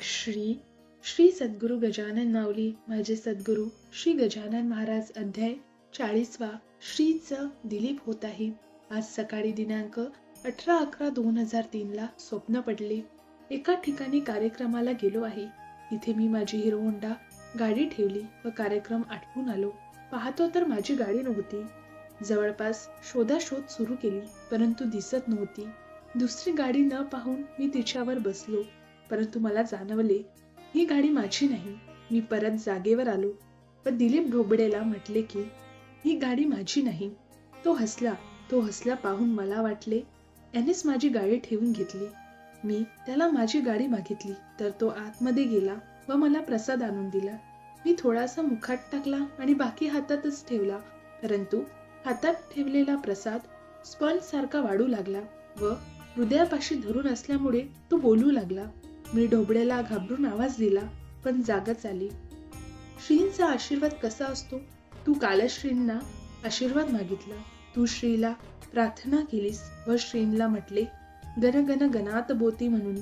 श्री श्री सद्गुरू गजानन माऊली माझे सद्गुरू श्री गजानन महाराज अध्याय चाळीसवा श्रीचं दिलीप होत आहे. आज सकाळी दिनांक अठरा अकरा दोन हजार तीन ला स्वप्न पडले. एका ठिकाणी कार्यक्रमाला गेलो आहे. तिथे मी माझी हिरो होंडा गाडी ठेवली व कार्यक्रम आठवून आलो. पाहतो तर माझी गाडी नव्हती. जवळपास शोधाशोध सुरू केली परंतु दिसत नव्हती. दुसरी गाडी न पाहून मी तिच्यावर बसलो. परंतु मला जाणवले ही गाडी माझी नाही. मी परत जागेवर आलो. व दिलीप ढोबडेला म्हटले की ही गाडी माझी नाही. तो हसला तो हसला पाहून मला वाटले यानेच माझी गाडी ठेवून घेतली. मी त्याला माझी गाडी मागितली तर तो आतमध्ये गेला व मला प्रसाद आणून दिला. मी थोडासा मुखात टाकला आणि बाकी हातातच ठेवला. परंतु हातात ठेवलेला प्रसाद स्पंज सारखा वाढू लागला व हृदयापाशी धरून असल्यामुळे तो बोलू लागला. मी ढोबड्याला घाबरून आवाज दिला पण जागच आली. श्रींचा आशीर्वाद कसा असतो? तू कालच श्रींना आशीर्वाद मागितला. तू श्रीला प्रार्थना केलीस व श्रींला म्हटले गण गणात बोती म्हणून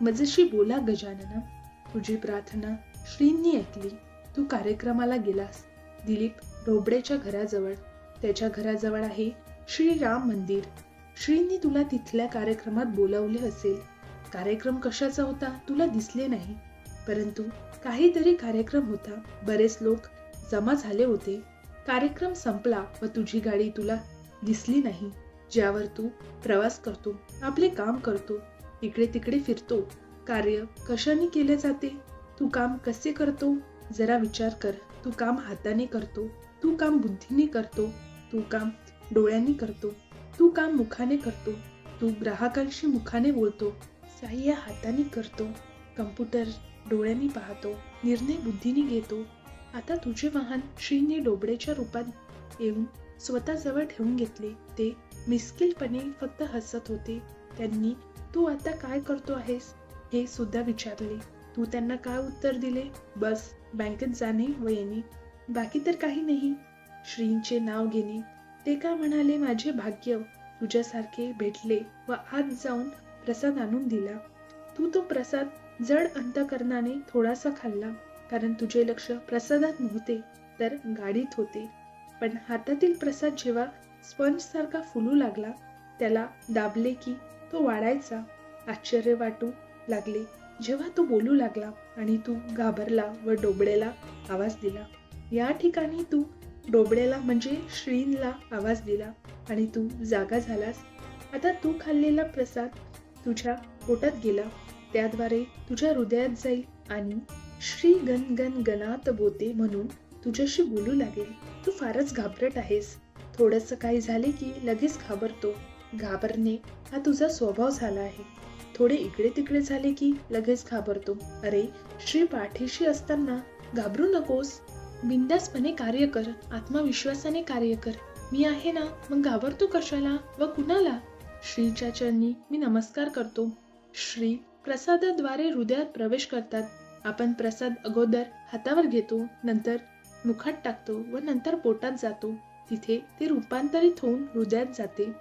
मजशी बोला गजानना. तुझी प्रार्थना श्रींनी ऐकली. तू कार्यक्रमाला गेलास. दिलीप ढोबळेच्या घराजवळ. त्याच्या घराजवळ आहे श्रीराम मंदिर. श्रींनी तुला तिथल्या कार्यक्रमात बोलावले असेल. कार्यक्रम कशाचा होता तुला दिसले नाही. परंतु काहीतरी कार्यक्रम होता. बरेच लोक जमा झाले होते. कार्यक्रम संपला व तुझी गाडी तुला दिसली नाही. ज्यावर तू प्रवास करतो आपले काम करतो इकडे तिकडे फिरतो. कार्य कशाने केले जाते? तू काम कसे करतो? जरा विचार कर. तू काम हाताने करतो. तू काम बुद्धीने करतो. तू काम डोळ्यांनी करतो. तू काम मुखाने करतो. तू ग्राहकांशी मुखाने बोलतो. सहाय्य हाताने करतो कम्प्युटर डोळ्यांनी पाहतो निर्णय बुद्धीने घेतो. आता तुझे वाहन श्रीने डोबडेच्या रूपात येऊन स्वतःजवळ ठेवून घेतले. ते मिस्किलपणे फक्त हसत होते. त्यांनी तू आता काय करतो आहेस? हे सुद्धा विचारले. तू त्यांना काय उत्तर दिले? बस बँकेत जाणे व येणे बाकी तर काही नाही. श्रींचे नाव घेणे. ते काय म्हणाले माझे भाग्य? तुझ्यासारखे भेटले व आत जाऊन प्रसाद आणून दिला. तू तो प्रसाद जड अंतकरणाने थोडासा खाल्ला कारण तुझे लक्ष प्रसादात नव्हते तर गाडीत होते. पण हातातील प्रसाद जेव्हा स्पंज सारखा फुलू लागला त्याला दाबले की तो वाढायचा. आश्चर्य वाटू लागले. जेव्हा तो बोलू लागला आणि तू घाबरला व डोबळेला आवाज दिला. या ठिकाणी तू डोबळेला म्हणजे श्रीनला आवाज दिला आणि तू जागा झालास. आता तू खाल्लेला प्रसाद तुझ्या पोटात गेला. त्याद्वारे तुझ्या हृदयात जाईल आणि श्री गण गण गणात बोते म्हणून तुझ्याशी बोलू लागेल. तू फारच घाबरट आहेस. थोडस काही झाले की लगेच घाबरतो. घाबरणे हा तुझा स्वभाव झाला आहे. थोडे इकडे तिकडे झाले की लगेच घाबरतो. अरे श्री पाठीशी असताना घाबरू नकोस. बिंदासपणे कार्य कर. आत्मविश्वासाने कार्य कर. मी आहे ना? मग घाबरतो कशाला? व कुणाला? श्रीच्या चरणी मी नमस्कार करतो. श्री प्रसादाद्वारे हृदयात प्रवेश करतात. आपण प्रसाद अगोदर हातावर घेतो नंतर मुखात टाकतो व नंतर पोटात जातो. तिथे ते रूपांतरित होऊन हृदयात जाते.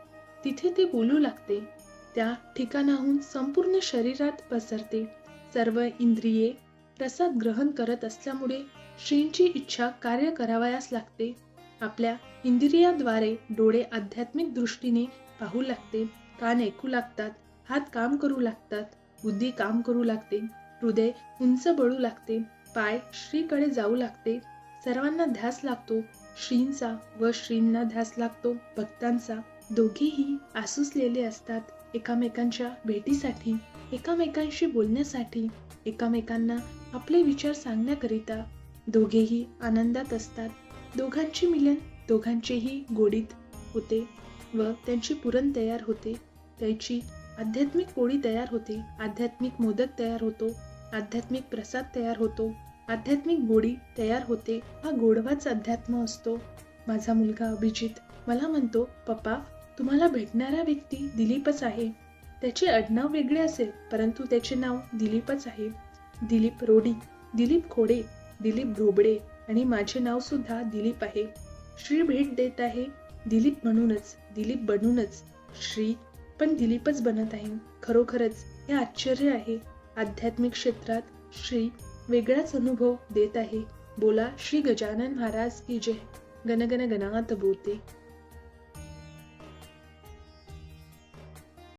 तिथे ते बोलू लागते. त्या ठिकाणाहून संपूर्ण शरीरात पसरते. सर्व इंद्रिये प्रसाद ग्रहण करत असल्यामुळे श्रींची इच्छा कार्य करावयास लागते. आपल्या इंद्रियाद्वारे डोळे आध्यात्मिक दृष्टीने पाहू लागते कान ऐकू लागतात हात काम करू लागतात बुद्धी काम करू लागते हृदय उंच बळू लागते पाय श्रीकडे जाऊ लागते सर्वांना ध्यास लागतो श्रींचा व श्रींना ध्यास लागतो भक्तांचा. दोघेही आसुसलेले असतात एकामेकांच्या भेटीसाठी एकामेकांशी बोलण्यासाठी एकामेकांना आपले विचार सांगण्याकरिता. दोघेही आनंदात असतात. दोघांचे मिलन दोघांचेही गोडीत होते व त्यांची पुरण तयार होते. त्याची आध्यात्मिक पोळी तयार होते. आध्यात्मिक मोदक तयार होतो. आध्यात्मिक प्रसाद तयार होतो. आध्यात्मिक गोडी तयार होते. हा गोडवाच अध्यात्म असतो. माझा मुलगा अभिजित मला म्हणतो पप्पा तुम्हाला भेटणारा व्यक्ती दिलीपच आहे. त्याचे आडनाव वेगळे असेल परंतु त्याचे नाव दिलीपच आहे. दिलीप रोडी दिलीप खोडे दिलीप धोबडे आणि माझे नाव सुद्धा दिलीप आहे. श्री भेट देत आहे. दिलीप म्हणूनच दिलीप बनूनच. श्री पण दिलीपच बनत आहे. खरोखरच हे आश्चर्य आहे. आध्यात्मिक क्षेत्रात श्री वेगळाच अनुभव देत आहे. बोला श्री गजानन महाराज की जय. गणगण गणात बोलते